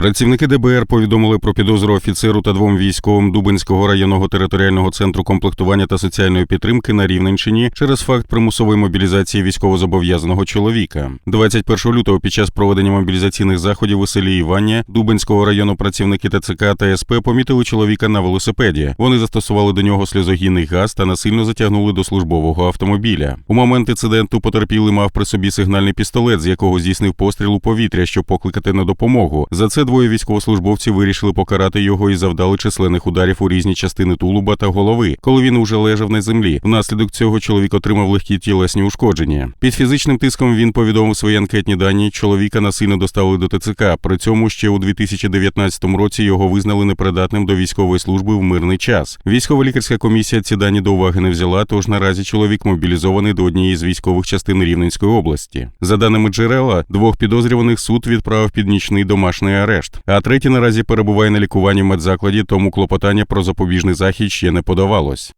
Працівники ДБР повідомили про підозру офіцеру та двом військовим Дубинського районного територіального центру комплектування та соціальної підтримки на Рівненщині через факт примусової мобілізації військовозобов'язаного чоловіка. 21 лютого під час проведення мобілізаційних заходів у селі Івання Дубинського району працівники ТЦК та СП помітили чоловіка на велосипеді. Вони застосували до нього сльозогінний газ та насильно затягнули до службового автомобіля. У момент інциденту потерпілий мав при собі сигнальний пістолет, з якого здійснив постріл у повітря, щоб покликати на допомогу. За це двоє військовослужбовців вирішили покарати його і завдали численних ударів у різні частини тулуба та голови, коли він уже лежав на землі. Внаслідок цього чоловік отримав легкі тілесні ушкодження. Під фізичним тиском він повідомив свої анкетні дані. Чоловіка насильно доставили до ТЦК. При цьому ще у 2019 році його визнали непридатним до військової служби в мирний час. Військово-лікарська комісія ці дані до уваги не взяла, тож наразі чоловік мобілізований до однієї з військових частин Рівненської області. За даними джерела, двох підозрюваних суд відправив під нічний домашній арешт, а третій наразі перебуває на лікуванні в медзакладі, тому клопотання про запобіжний захід ще не подавалось.